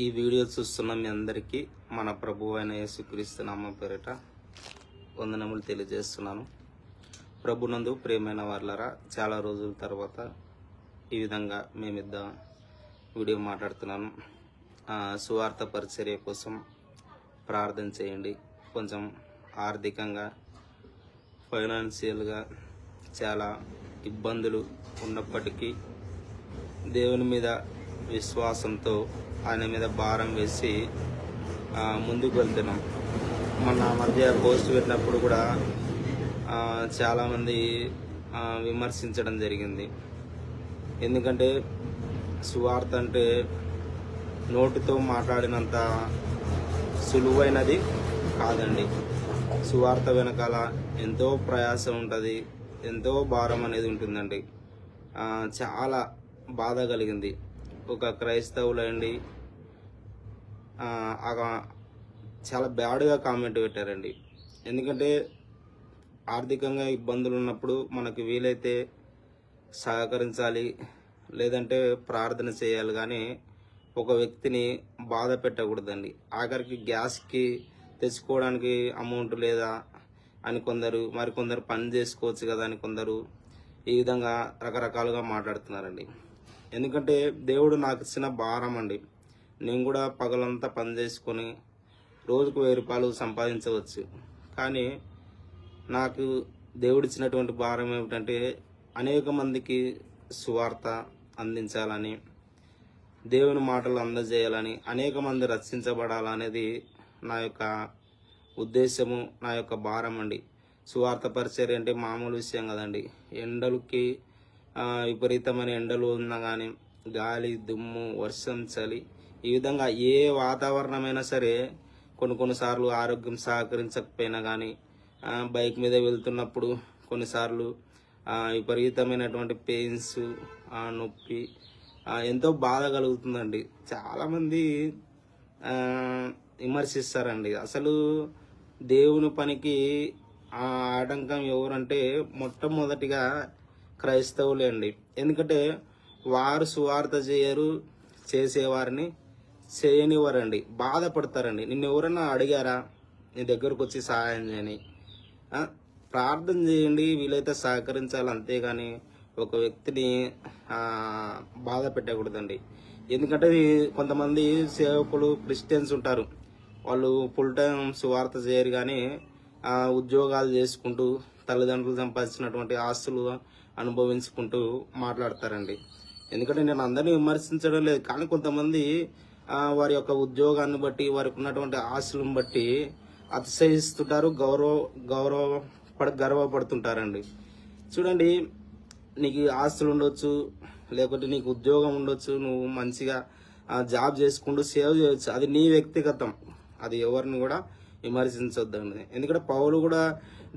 ఈ వీడియో చూస్తున్న మీ అందరికీ మన ప్రభు అయిన యేసుక్రీస్తు నామ పేరిట వందనములు తెలియజేస్తున్నాను. ప్రభునందు ప్రియమైన వాళ్ళరా చాలా రోజుల తర్వాత ఈ విధంగా మేమిద్ద వీడియో మాట్లాడుతున్నాను. సువార్త పరిచర్య కోసం ప్రార్థన చేయండి. కొంచెం ఆర్థికంగా ఫైనాన్షియల్గా చాలా ఇబ్బందులు ఉన్నప్పటికీ దేవుని మీద విశ్వాసంతో ఆయన మీద భారం వేసి ముందుకు వెళ్తున్నాం. మొన్న మధ్య పోస్ట్ పెట్టినప్పుడు కూడా చాలామంది విమర్శించడం జరిగింది. ఎందుకంటే సువార్త అంటే నోటితో మాట్లాడినంత సులువైనది కాదండి. సువార్త వెనకాల ఎంతో ప్రయాసం ఉంటుంది ఎంతో భారం అనేది ఉంటుందండి. చాలా బాధ కలిగింది. ఒక క్రైస్తవులండి. చాలా బ్యాడ్గా కామెంట్ పెట్టారండి. ఎందుకంటే ఆర్థికంగా ఇబ్బందులు ఉన్నప్పుడు మనకు వీలైతే సహకరించాలి లేదంటే ప్రార్థన చేయాలి. కానీ ఒక వ్యక్తిని బాధ పెట్టకూడదండి. ఆఖరికి గ్యాస్కి తెచ్చుకోవడానికి అమౌంట్ లేదా అని కొందరు మరి కొందరు పని చేసుకోవచ్చు కదా అని కొందరు ఈ విధంగా రకరకాలుగా మాట్లాడుతున్నారండి. ఎందుకంటే దేవుడు నాకు ఇచ్చిన భారం అండి. నేను కూడా పగలంతా పని చేసుకొని రోజుకు వెయ్యి రూపాయలు సంపాదించవచ్చు. కానీ నాకు దేవుడిచ్చినటువంటి భారం ఏమిటంటే అనేక మందికి సువార్త అందించాలని దేవుని మాటలు అందజేయాలని అనేక మంది రక్షించబడాలనేది నా యొక్క ఉద్దేశము నా యొక్క భారం అండి. సువార్త పరిచర్య అంటే మామూలు విషయం కదండి. ఎండలకి విపరీతమైన ఎండలు ఉన్నా కానీ గాలి దుమ్ము వర్షం చలి ఈ విధంగా ఏ వాతావరణమైనా సరే కొన్ని కొన్నిసార్లు ఆరోగ్యం సహకరించకపోయినా కానీ బైక్ మీద వెళ్తున్నప్పుడు కొన్నిసార్లు విపరీతమైనటువంటి పెయిన్స్ నొప్పి ఎంతో బాధ కలుగుతుందండి. చాలామంది విమర్శిస్తారండి. అసలు దేవుని పనికి ఆ ఆటంకం ఎవరంటే మొట్టమొదటిగా క్రైస్తవులే అండి ఎందుకంటే వారు సువార్త చేయరు చేసేవారిని చేయనివ్వరండి. బాధపడతారండి. నిన్ను ఎవరన్నా అడిగారా? నీ దగ్గరకు వచ్చి సహాయం చేయని. ప్రార్థన చేయండి వీలైతే సహకరించాలి. అంతేగాని ఒక వ్యక్తిని బాధ పెట్టకూడదండి. ఎందుకంటే కొంతమంది సేవకులు క్రిస్టియన్స్ ఉంటారు. వాళ్ళు ఫుల్ టైం సువార్త చేయరు కానీ ఉద్యోగాలు చేసుకుంటూ తల్లిదండ్రులు సంపాదించినటువంటి ఆస్తులు అనుభవించుకుంటూ మాట్లాడతారండి. ఎందుకంటే నేను అందరినీ విమర్శించడం లేదు. కానీ కొంతమంది వారి యొక్క ఉద్యోగాన్ని బట్టి వారికి ఉన్నటువంటి ఆస్తులను బట్టి అతిశయిస్తుంటారు గౌరవ గౌరవ పడ గర్వపడుతుంటారండి. చూడండి నీకు ఆస్తులు ఉండొచ్చు లేకపోతే నీకు ఉద్యోగం ఉండొచ్చు నువ్వు మంచిగా జాబ్ చేసుకుంటూ సేవ్ చేయొచ్చు. అది నీ వ్యక్తిగతం. అది ఎవరిని కూడా విమర్శించొద్దండి. ఎందుకంటే పౌలు కూడా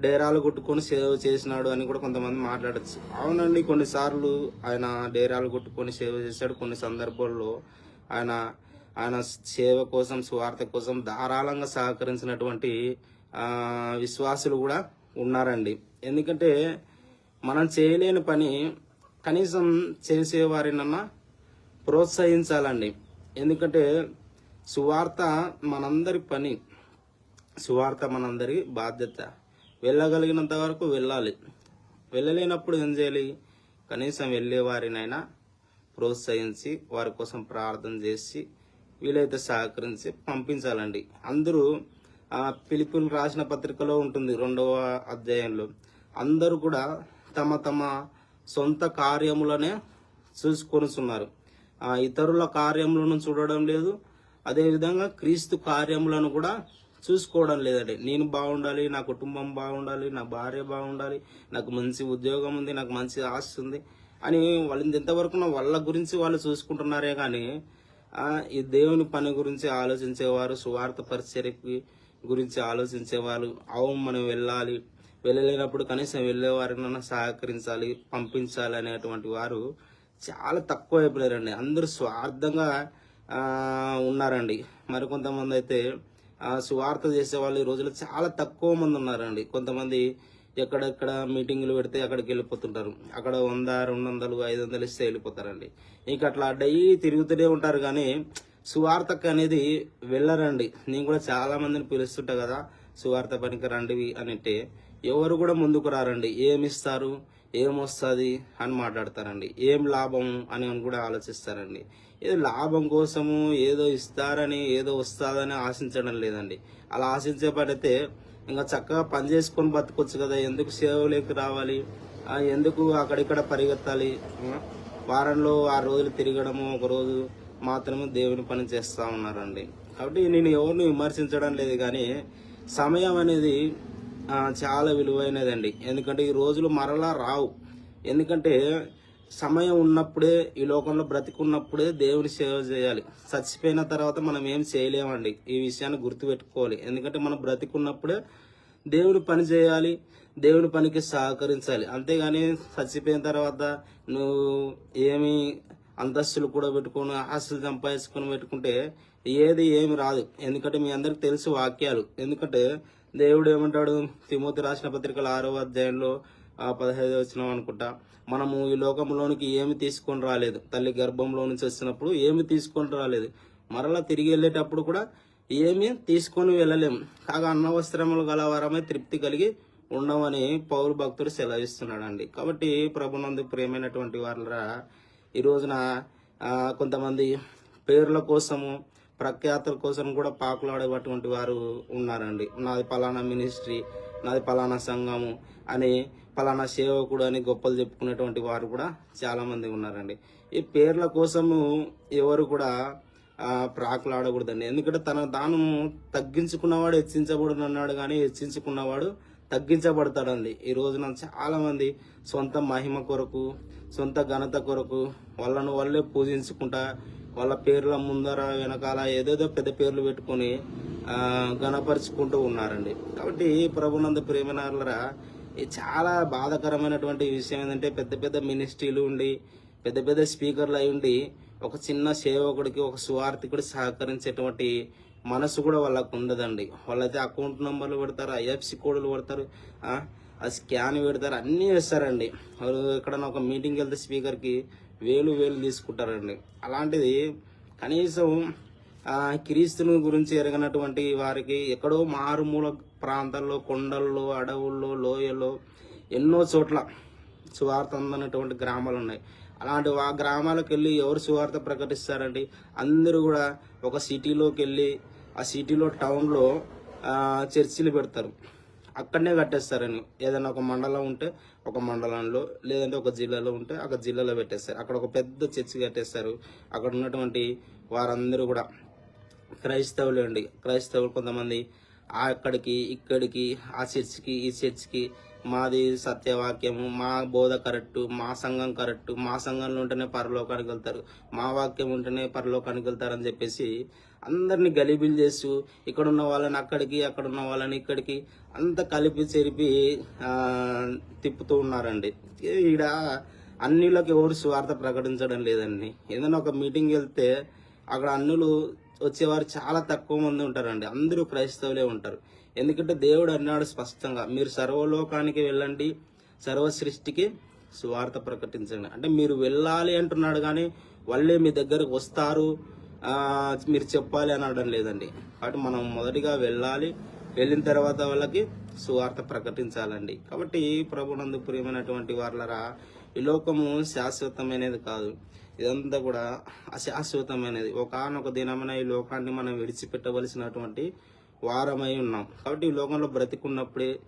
డేరాలు కొట్టుకొని సేవ చేసినాడు అని కూడా కొంతమంది మాట్లాడచ్చు. అవునండి కొన్నిసార్లు ఆయన డేరాలు కొట్టుకొని సేవ చేశాడు. కొన్ని సందర్భాల్లో ఆయన ఆయన సేవ కోసం స్వార్థ కోసం ధారాళంగా సహకరించినటువంటి విశ్వాసులు కూడా ఉన్నారండి. ఎందుకంటే మనం చేయలేని పని కనీసం చేసేవారినన్నా ప్రోత్సహించాలండి. ఎందుకంటే సువార్త మనందరి పని. సువార్త మనందరి బాధ్యత. వెళ్ళగలిగినంత వరకు వెళ్ళాలి. వెళ్ళలేనప్పుడు ఏం చేయాలి? కనీసం వెళ్ళేవారినైనా ప్రోత్సహించి వారి కోసం ప్రార్థన చేసి వీలైతే సహకరించి పంపించాలండి. అందరూ ఆ పిలుపుని రాసిన పత్రికలో ఉంటుంది రెండవ అధ్యాయంలో. అందరూ కూడా తమ తమ సొంత కార్యములనే చూసుకొనిస్తున్నారు ఇతరుల కార్యములను చూడడం లేదు. అదేవిధంగా క్రీస్తు కార్యములను కూడా చూసుకోవడం లేదండి. నేను బాగుండాలి నా కుటుంబం బాగుండాలి నా భార్య బాగుండాలి నాకు మంచి ఉద్యోగం ఉంది నాకు మంచి ఆస్తి ఉంది అని వాళ్ళు ఎంతవరకు నా వాళ్ళ గురించి వాళ్ళు చూసుకుంటున్నారే కానీ ఈ దేవుని పని గురించి ఆలోచించేవారు సువార్త పరిచర్యకి గురించి ఆలోచించేవారు అవును మనం వెళ్ళాలి వెళ్ళలేనప్పుడు కనీసం వెళ్ళేవారినన్నా సహకరించాలి పంపించాలి అనేటువంటి వారు చాలా తక్కువ అయిపోయారండి అందరూ స్వార్థంగా ఉన్నారండి. మరికొంతమంది అయితే సువార్త చేసే వాళ్ళు ఈ రోజుల్లో చాలా తక్కువ మంది ఉన్నారండి. కొంతమంది ఎక్కడెక్కడ మీటింగులు పెడితే అక్కడికి వెళ్ళిపోతుంటారు. అక్కడ వంద రెండు వందలు ఐదు వందలు ఇస్తే వెళ్ళిపోతారండి. ఇంక అట్లా డైలీ తిరుగుతూనే ఉంటారు కానీ సువార్తకు అనేది వెళ్ళరండి. నేను కూడా చాలా మందిని పిలుస్తుంటా కదా సువార్త పనికి రండి అని అంటే ఎవరు కూడా ముందుకు రారండి. ఏమిస్తారు ఏమొస్తుంది అని మాట్లాడతారండి. ఏం లాభం అని అని కూడా ఆలోచిస్తారండి. ఏదో లాభం కోసము ఏదో ఇస్తారని ఏదో వస్తుందని ఆశించడం లేదండి. అలా ఆశించే పడితే ఇంకా చక్కగా పని చేసుకొని బతకొచ్చు కదా ఎందుకు సేవలోకి రావాలి ఎందుకు అక్కడిక్కడ పరిగెత్తాలి వారంలో ఆ రోజులు తిరగడము ఒకరోజు మాత్రమే దేవుని పని చేస్తూ ఉన్నారండి. కాబట్టి నేను ఎవరిని విమర్శించడం లేదు కానీ సమయం అనేది చాలా విలువైనదండి. ఎందుకంటే ఈ రోజులు మరలా రావు. ఎందుకంటే సమయం ఉన్నప్పుడే ఈ లోకంలో బ్రతికున్నప్పుడే దేవుని సేవ చేయాలి. చచ్చిపోయిన తర్వాత మనం ఏం చేయలేమండి? ఈ విషయాన్ని గుర్తుపెట్టుకోవాలి. ఎందుకంటే మనం బ్రతికున్నప్పుడే దేవుని పని చేయాలి దేవుని పనికి సహకరించాలి. అంతేగాని చచ్చిపోయిన తర్వాత నువ్వు ఏమి అంతస్తులు కూడా పెట్టుకొని ఆస్తులు సంపాదించుకొని పెట్టుకుంటే ఏది ఏమి రాదు. ఎందుకంటే మీ అందరికి తెలుసు వాక్యాలు. ఎందుకంటే దేవుడు ఏమంటాడు? తిమోతి రాసిన పత్రికల ఆరో అధ్యాయంలో పదహైదు వచ్చినాం అనుకుంటా. మనము ఈ లోకంలోనికి ఏమి తీసుకొని రాలేదు. తల్లి గర్భంలో నుంచి వచ్చినప్పుడు ఏమి తీసుకొని రాలేదు. మరలా తిరిగి వెళ్ళేటప్పుడు కూడా ఏమీ తీసుకొని వెళ్ళలేం. కాగా అన్న వస్త్రములు గల వరమే తృప్తి కలిగి ఉండమని పౌరు భక్తుడు సెలవిస్తున్నాడండి. కాబట్టి ప్రభునందు ప్రేమైనటువంటి వాళ్ళరా ఈ రోజున కొంతమంది పేర్ల కోసము ప్రఖ్యాతుల కోసం కూడా పాకులాడేటువంటి వారు ఉన్నారండి. నాది పలానా మినిస్ట్రీ నాది పలానా సంఘము అని పలానా సేవకుడు అని గొప్పలు చెప్పుకునేటువంటి వారు కూడా చాలామంది ఉన్నారండి. ఈ పేర్ల కోసము ఎవరు కూడా ప్రాకులాడకూడదండి. ఎందుకంటే తన దానము తగ్గించుకున్నవాడు హెచ్చించబడును అన్నాడు కానీ హెచ్చించుకున్నవాడు తగ్గించబడతాడండి. ఈ రోజున చాలామంది సొంత మహిమ కొరకు సొంత ఘనత కొరకు వాళ్ళను వాళ్ళే పూజించుకుంటా వాళ్ళ పేర్ల ముందర వెనకాల ఏదేదో పెద్ద పేర్లు పెట్టుకొని గణపరుచుకుంటూ ఉన్నారండి. కాబట్టి ప్రభునంద ప్రేమనారులరా ఇది చాలా బాధాకరమైనటువంటి విషయం ఏంటంటే పెద్ద పెద్ద మినిస్ట్రీలు ఉండి పెద్ద పెద్ద స్పీకర్లు అయి ఉండి ఒక చిన్న సేవకుడికి ఒక సువార్థికుడు సహకరించేటువంటి మనసు కూడా వాళ్ళకు ఉండదండి. వాళ్ళైతే అకౌంట్ నెంబర్లు పెడతారు ఐఎఫ్సి కోడ్లు పెడతారు ఆ, స్కాన్ పెడతారు అన్నీ వేస్తారండి. వాళ్ళు ఎక్కడైనా ఒక మీటింగ్కి వెళ్తే స్పీకర్కి వేలు వేలు తీసుకుంటారండి. అలాంటిది కనీసం క్రీస్తుని గురించి ఎరగనటువంటి వారికి ఎక్కడో మారుమూల ప్రాంతాల్లో కొండల్లో అడవుల్లో లోయల్లో ఎన్నో చోట్ల సువార్త అందనటువంటి గ్రామాలు ఉన్నాయి. అలాంటి ఆ గ్రామాలకు వెళ్ళి ఎవరు సువార్త ప్రకటిస్తారండి? అందరూ కూడా ఒక సిటీలోకి వెళ్ళి ఆ సిటీలో టౌన్లో చర్చిలు పెడతారు. అక్కడనే కట్టేస్తారని ఏదైనా ఒక మండలం ఉంటే ఒక మండలంలో లేదంటే ఒక జిల్లాలో ఉంటే అక్కడ జిల్లాలో పెట్టేస్తారు. అక్కడ ఒక పెద్ద చర్చి కట్టేస్తారు. అక్కడ ఉన్నటువంటి వారందరూ కూడా క్రైస్తవులు అండి. క్రైస్తవులు కొంతమంది ఆ అక్కడికి ఇక్కడికి ఆ చర్చికి ఈ చర్చికి మాది సత్యవాక్యము మా బోధ కరెక్టు మా సంఘం కరెక్టు మా సంఘంలో ఉంటేనే పరలోకానికి వెళ్తారు. మా వాక్యం ఉంటేనే పరలోకానికి వెళ్తారని చెప్పేసి అందరినీ గలీబీలు చేస్తూ ఇక్కడ ఉన్న వాళ్ళని అక్కడికి అక్కడ ఉన్న వాళ్ళని ఇక్కడికి అంత కలిపి చెరిపి తిప్పుతూ ఉన్నారండి. ఈడ అన్నిలోకి ఎవరు స్వార్థ ప్రకటించడం లేదండి. ఏదైనా ఒక మీటింగ్ వెళ్తే అక్కడ అన్నులు వచ్చేవారు చాలా తక్కువ మంది ఉంటారండి. అందరూ క్రైస్తవులే ఉంటారు. ఎందుకంటే దేవుడు అన్నాడు స్పష్టంగా మీరు సర్వలోకానికి వెళ్ళండి సర్వ సృష్టికి సువార్త ప్రకటించండి. అంటే మీరు వెళ్ళాలి అంటున్నాడు కానీ వాళ్ళే మీ దగ్గరకు వస్తారు మీరు చెప్పాలి అని అనడం లేదండి. కాబట్టి మనం మొదటిగా వెళ్ళాలి. వెళ్ళిన తర్వాత వాళ్ళకి సువార్త ప్రకటించాలండి. కాబట్టి ప్రభునందు ప్రియమైనటువంటి వాళ్ళరా ఈ లోకము శాశ్వతమైనది కాదు. ఇదంతా కూడా అశాశ్వతమైనది. ఒకనొక దినమైన ఈ లోకాన్ని మనం విడిచిపెట్టవలసినటువంటి వారమై ఉన్నాం. కాబట్టి ఈ లోకంలో బ్రతికున్నప్పుడే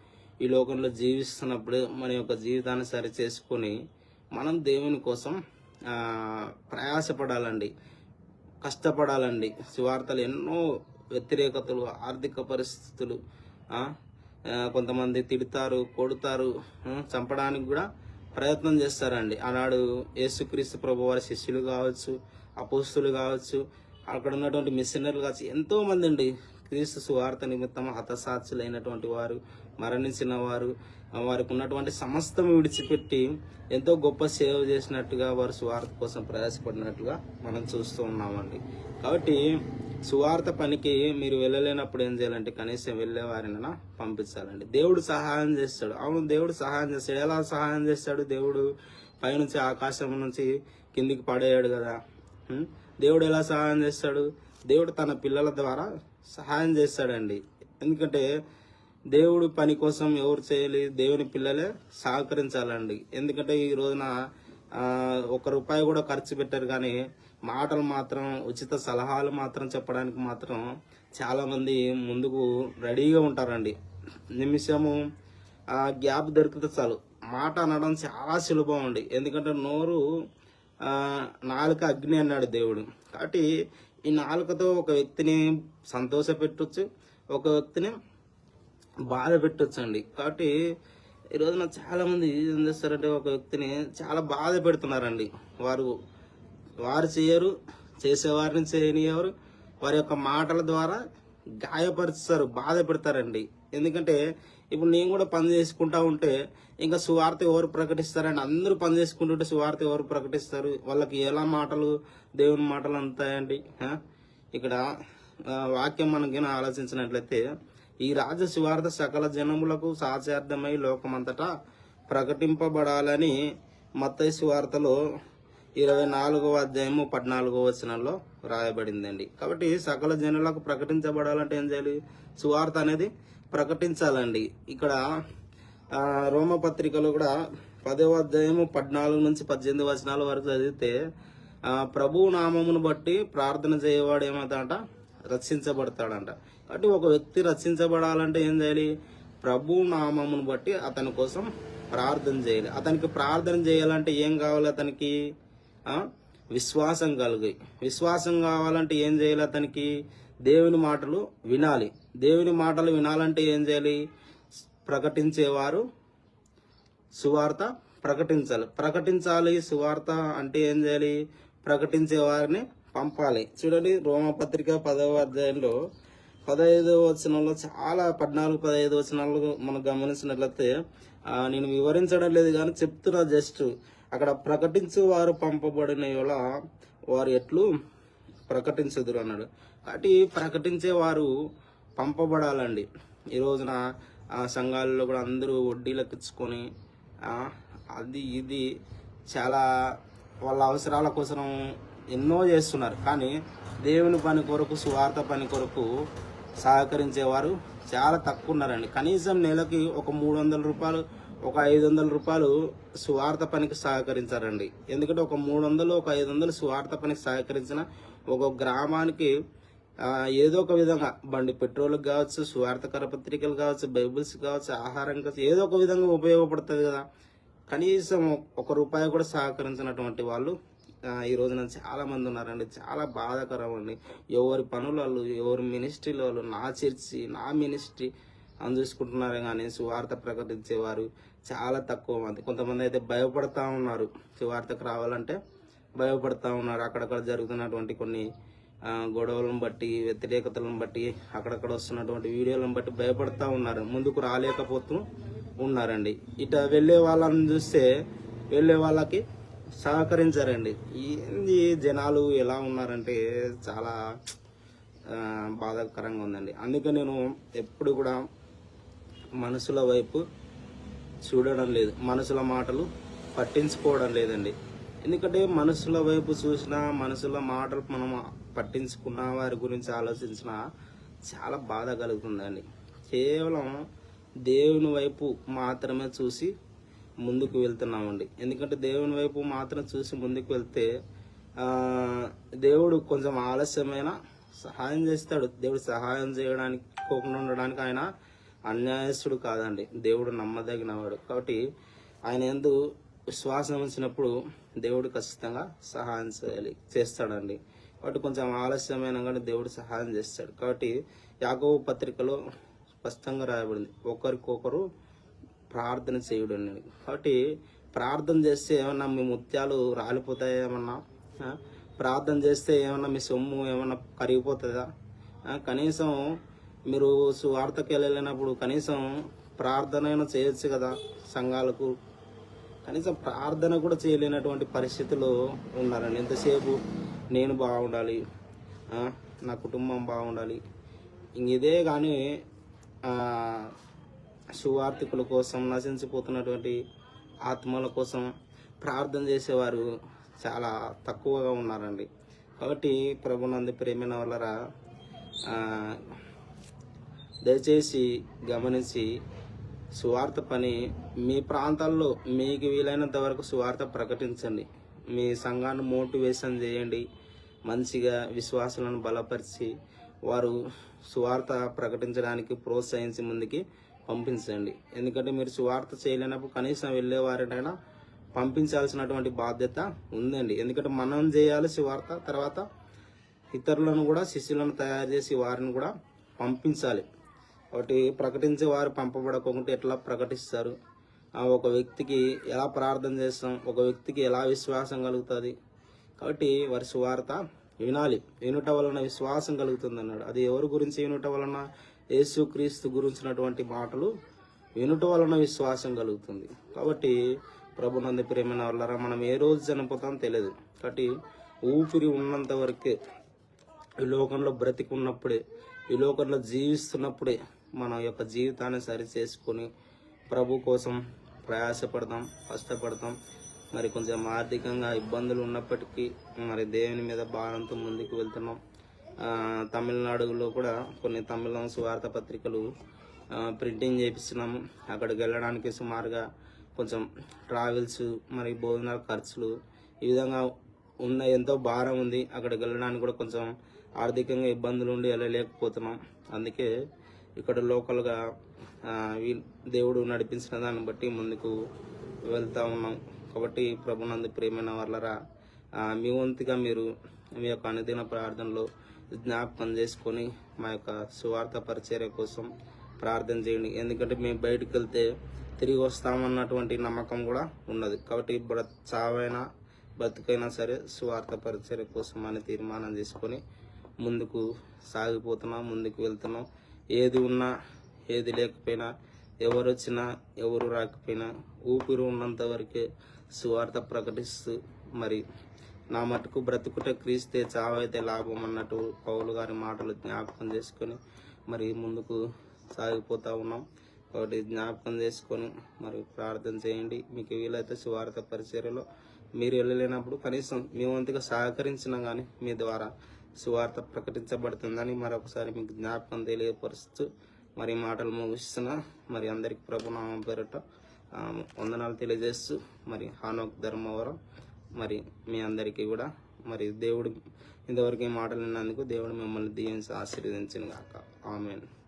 ఈ లోకంలో జీవిస్తున్నప్పుడే మన యొక్క జీవితాన్ని సరి చేసుకొని మనం దేవుని కోసం ప్రయాసపడాలండి. కష్టపడాలండి. సువార్తలు ఎన్నో వ్యతిరేకతలు ఆర్థిక పరిస్థితులు కొంతమంది తిడతారు కొడతారు చంపడానికి కూడా ప్రయత్నం చేస్తారండి. ఆనాడు యేసుక్రీస్తు ప్రభు వారి శిష్యులు కావచ్చు అపోస్తులు కావచ్చు అక్కడ ఉన్నటువంటి మిషనర్లు కావచ్చు ఎంతోమంది అండి. క్రీస్తు సువార్త నిమిత్తం హతసాక్షులైనటువంటి వారు మరణించిన వారు వారికి ఉన్నటువంటి సమస్తం విడిచిపెట్టి ఎంతో గొప్ప సేవ చేసినట్టుగా వారు సువార్త కోసం ప్రయాసపడినట్టుగా మనం చూస్తూ ఉన్నామండి. కాబట్టి సువార్త పనికి మీరు వెళ్ళలేనప్పుడు ఏం చేయాలంటే కనీసం వెళ్ళే వారినైనా పంపించాలండి. దేవుడు సహాయం చేస్తాడు. అవును దేవుడు సహాయం చేస్తాడు. ఎలా సహాయం చేస్తాడు? దేవుడు పైనుంచి ఆకాశం నుంచి కిందికి పడేయాడు కదా. దేవుడు ఎలా సహాయం చేస్తాడు? దేవుడు తన పిల్లల ద్వారా సహాయం చేస్తాడండి. ఎందుకంటే దేవుడు పని కోసం ఎవరు చేయాలి? దేవుని పిల్లలే సహకరించాలండి. ఎందుకంటే ఈ రోజున ఒక రూపాయి కూడా ఖర్చు పెట్టారు కానీ మాటలు మాత్రం ఉచిత సలహాలు మాత్రం చెప్పడానికి మాత్రం చాలా మంది ముందుకు రెడీగా ఉంటారండి. నిమిషము గ్యాప్ దొరికితే చాలు. మాట అనడం చాలా సులభం అండి. ఎందుకంటే నోరు నాలుక అగ్ని అన్నాడు దేవుడు. కాబట్టి ఈ నాలుకతో ఒక వ్యక్తిని సంతోష పెట్టొచ్చు ఒక వ్యక్తిని బాధ పెట్టొచ్చండి. కాబట్టి ఈ రోజున చాలామంది ఏం చేస్తారంటే ఒక వ్యక్తిని చాలా బాధ పెడుతున్నారండి. వారు వారు చేయరు చేసేవారిని చేయనివారు వారి యొక్క మాటల ద్వారా గాయపరుస్తారు బాధ పెడతారండి. ఎందుకంటే ఇప్పుడు నేను కూడా పని చేసుకుంటా ఉంటే ఇంకా సువార్త ఎవరు ప్రకటిస్తారండి? అందరూ పని చేసుకుంటుంటే సువార్త ఎవరు ప్రకటిస్తారు? వాళ్ళకి ఎలా మాటలు దేవుని మాటలు అందుతాయండి ఇక్కడ వాక్యం మనకి ఆలోచించినట్లయితే ఈ రాజ శివార్థ సకల జనములకు సాచార్థమై లోకమంతటా ప్రకటింపబడాలని మత్తయి శివార్తలో ఇరవై నాలుగవ అధ్యాయము పద్నాలుగో వచనంలో రాయబడిందండి. కాబట్టి సకల జనులకు ప్రకటించబడాలంటే ఏం చేయాలి? సువార్త అనేది ప్రకటించాలండి. ఇక్కడ ఆ, రోమపత్రికలో కూడా పదవ అధ్యాయము పద్నాలుగు నుంచి పద్దెనిమిది వచనాల వరకు చదివితే ప్రభు నామమును బట్టి ప్రార్థన చేయవాడు ఏమవుతాడంట? రక్షించబడతాడంట. కాబట్టి ఒక వ్యక్తి రక్షించబడాలంటే ఏం చేయాలి? ప్రభు నామమును బట్టి అతని కోసం ప్రార్థన చేయాలి. అతనికి ప్రార్థన చేయాలంటే ఏం కావాలి అతనికి? విశ్వాసం కలిగి. విశ్వాసం కావాలంటే ఏం చేయాలి అతనికి? దేవుని మాటలు వినాలి. దేవుని మాటలు వినాలంటే ఏం చేయాలి? ప్రకటించేవారు సువార్త ప్రకటించాలి. ప్రకటించాలి సువార్త అంటే ఏం చేయాలి? ప్రకటించే వారిని పంపాలి. చూడండి రోమపత్రిక పదవ అధ్యాయంలో పదహైదు వచనంలో చాలా పద్నాలుగు పదహైదు వచనాలు మనం గమనించినట్లయితే నేను వివరించడం లేదు కానీ చెప్తున్నా జస్ట్ అక్కడ ప్రకటించు వారు పంపబడిన వల్ల వారు ఎట్లు ప్రకటించదురు అన్నాడు. కాబట్టి ప్రకటించే వారు పంపబడాలండి. ఈ రోజున ఆ సంఘాలలో కూడా అందరూ వడ్డీలకు ఇచ్చుకొని అది ఇది చాలా వాళ్ళ అవసరాల కోసం ఎన్నో చేస్తున్నారు. కానీ దేవుని పని కొరకు సువార్త పని కొరకు సహకరించేవారు చాలా తక్కువ ఉన్నారండి. కనీసం నెలకి ఒక మూడు వందల రూపాయలు ఒక ఐదు వందల రూపాయలు సువార్త పనికి సహకరించారండి. ఎందుకంటే ఒక మూడు వందలు ఒక ఐదు వందలు సువార్త పనికి సహకరించిన ఒక గ్రామానికి ఏదో ఒక విధంగా బండి పెట్రోల్కి కావచ్చు సువార్త కరపత్రికలు కావచ్చు బైబిల్స్ కావచ్చు ఆహారం కావచ్చు ఏదో ఒక విధంగా ఉపయోగపడుతుంది కదా. కనీసం ఒక రూపాయి కూడా సహకరించినటువంటి వాళ్ళు ఈ రోజున చాలా మంది ఉన్నారండి. చాలా బాధాకరం అండి ఎవరి పనులు వాళ్ళు ఎవరి మినిస్ట్రీలలో వాళ్ళు నా చర్చి నా మినిస్ట్రీ అని చూసుకుంటున్నారు కానీ సువార్త ప్రకటించేవారు చాలా తక్కువ మంది. కొంతమంది అయితే భయపడతా ఉన్నారు. సువార్తకు రావాలంటే భయపడతా ఉన్నారు. అక్కడక్కడ జరుగుతున్నటువంటి కొన్ని గొడవలను బట్టి వ్యతిరేకతలను బట్టి అక్కడక్కడ వస్తున్నటువంటి వీడియోలను బట్టి భయపడతా ఉన్నారు. ముందుకు రాలేకపోతూ ఉన్నారండి. ఇట వెళ్ళే వాళ్ళని చూస్తే వెళ్ళే వాళ్ళకి సహకరించారండి. ఏంది జనాలు ఎలా ఉన్నారంటే చాలా బాధాకరంగా ఉందండి. అందుకే నేను ఎప్పుడు కూడా మనసుల వైపు చూడడం లేదు. మనసుల మాటలు పట్టించుకోవడం లేదండి. ఎందుకంటే మనసుల వైపు చూసినా మనసుల మాటలు మనం పట్టించుకున్న వారి గురించి ఆలోచించినా చాలా బాధ కలుగుతుందండి. కేవలం దేవుని వైపు మాత్రమే చూసి ముందుకు వెళ్తున్నామండి. ఎందుకంటే దేవుని వైపు మాత్రం చూసి ముందుకు వెళ్తే దేవుడు కొంచెం ఆలస్యమైన సహాయం చేస్తాడు. దేవుడు సహాయం చేయడానికి కోకుండా ఉండడానికి ఆయన అన్యాయస్తుడు కాదండి. దేవుడు నమ్మదగినవాడు కాబట్టి ఆయన ఎందు విశ్వాసం ఉంచినప్పుడు దేవుడు ఖచ్చితంగా సహాయం చేయాలి చేస్తాడండి. కాబట్టి కొంచెం ఆలస్యమైన కానీ దేవుడు సహాయం చేస్తాడు. కాబట్టి యాగవ పత్రికలో స్పష్టంగా రాయబడింది. ఒకరికొకరు ప్రార్థన చేయుడు అనేది కాబట్టి ప్రార్థన చేస్తే ఏమన్నా మీ ముత్యాలు రాలిపోతాయా ఏమన్నా? ప్రార్థన చేస్తే ఏమన్నా మీ సొమ్ము ఏమన్నా కరిగిపోతుందా? కనీసం మీరు సువార్తకి వెళ్ళలేనప్పుడు కనీసం ప్రార్థన అయినా చేయొచ్చు కదా సంఘాలకు. కనీసం ప్రార్థన కూడా చేయలేనటువంటి పరిస్థితుల్లో ఉన్నారండి. ఎంతసేపు నేను బాగుండాలి. నా కుటుంబం బాగుండాలి. ఇంక ఇదే కానీ సువార్థికుల కోసం నశించిపోతున్నటువంటి ఆత్మల కోసం ప్రార్థన చేసేవారు చాలా తక్కువగా ఉన్నారండి. కాబట్టి ప్రభునందు ప్రేమైన వాళ్ళరా దయచేసి గమనించి సువార్త పని మీ ప్రాంతాల్లో మీకు వీలైనంత వరకు సువార్త ప్రకటించండి. మీ సంఘాన్ని మోటివేషన్ చేయండి. మంచిగా విశ్వాసాలను బలపరిచి వారు సువార్త ప్రకటించడానికి ప్రోత్సహించి ముందుకి పంపించండి. ఎందుకంటే మీరు సువార్త చేయలేనప్పుడు కనీసం వెళ్ళేవారినైనా పంపించాల్సినటువంటి బాధ్యత ఉందండి. ఎందుకంటే మనం చేయాలి సువార్త తర్వాత ఇతరులను కూడా శిష్యులను తయారు చేసి వారిని కూడా పంపించాలి. కాబట్టి ప్రకటించే వారు పంపబడకుండా ఎట్లా ప్రకటిస్తారు? ఆ ఒక వ్యక్తికి ఎలా ప్రార్థన చేస్తాం? ఒక వ్యక్తికి ఎలా విశ్వాసం కలుగుతుంది? కాబట్టి వారి సువార్త వినాలి. వినుట వలన విశ్వాసం కలుగుతుంది అన్నాడు అది ఎవరి గురించి వినుట వలన? యేసుక్రీస్తు గురించినటువంటి మాటలు వినుట వలన విశ్వాసం కలుగుతుంది. కాబట్టి ప్రభు నంది ప్రేమైన వాళ్ళరా మనం ఏ రోజు చనిపోతామో తెలియదు. కాబట్టి ఊపిరి ఉన్నంత వరకే ఈ లోకంలో బ్రతికున్నప్పుడే ఈ లోకంలో జీవిస్తున్నప్పుడే మన యొక్క జీవితాన్ని సరి చేసుకొని ప్రభు కోసం ప్రయాసపడదాం కష్టపడదాం. మరి కొంచెం ఆర్థికంగా ఇబ్బందులు ఉన్నప్పటికీ మరి దేవుని మీద భారంతో ముందుకు వెళ్తున్నాం. తమిళనాడులో కూడా కొన్ని తమిళం సువార్త పత్రికలు ప్రింటింగ్ చేపిస్తున్నాము అక్కడికి వెళ్ళడానికి సుమారుగా కొంచెం ట్రావెల్స్ మరి భోజనాల ఖర్చులు ఈ విధంగా ఉన్న ఎంతో భారం ఉంది. అక్కడికి వెళ్ళడానికి కూడా కొంచెం ఆర్థికంగా ఇబ్బందులు ఉండి వెళ్ళలేకపోతున్నాం. అందుకే ఇక్కడ లోకల్గా వీ- దేవుడు నడిపించిన దాన్ని బట్టి ముందుకు వెళ్తూ ఉన్నాం. కాబట్టి ప్రభునందు ప్రేమైన వాళ్ళరా మీ వంతుగా మీరు మీ యొక్క అనుదిన ప్రార్థనలో జ్ఞాపకం చేసుకొని మా యొక్క సువార్త పరిచర్య కోసం ప్రార్థన చేయండి. ఎందుకంటే మేము బయటకు వెళ్తే తిరిగి వస్తామన్నటువంటి నమ్మకం కూడా ఉన్నది. కాబట్టి ఇప్పుడు చావైనా బతుకైనా సరే సువార్త పరిచర్య కోసం అని తీర్మానం చేసుకొని ముందుకు సాగిపోతున్నాం ముందుకు వెళ్తున్నాం. ఏది ఉన్నా ఏది లేకపోయినా ఎవరు వచ్చినా ఎవరు రాకపోయినా ఊపిరి ఉన్నంత వరకే సువార్త ప్రకటిస్తూ మరి నా మటుకు బ్రతుకుట క్రీస్తే చావైతే లాభం అన్నట్టు పౌలు గారి మాటలు జ్ఞాపకం చేసుకొని మరి ముందుకు సాగిపోతా ఉన్నాం. కాబట్టి జ్ఞాపకం చేసుకొని మరి ప్రార్థన చేయండి. మీకు వీలైతే సువార్త పరిచర్యలో మీరు వెళ్ళలేనప్పుడు కనీసం మీ వంతుగా సహకరించినా కానీ మీ ద్వారా సువార్త ప్రకటించబడుతుందని మరొకసారి మీకు జ్ఞాపకం తెలియపరుస్తూ మరి మాటలు ముగిస్తున్నా మరి అందరికి ప్రభునామం పేరట వందనాలు తెలియజేస్తూ మరి హానోక్ ధర్మవరం మరి మీ అందరికీ కూడా మరి దేవుడు ఇంతవరకు మాటలు విన్నందుకు దేవుడు మిమ్మల్ని దీవించి ఆశీర్వదించిన గాక. ఆమెను.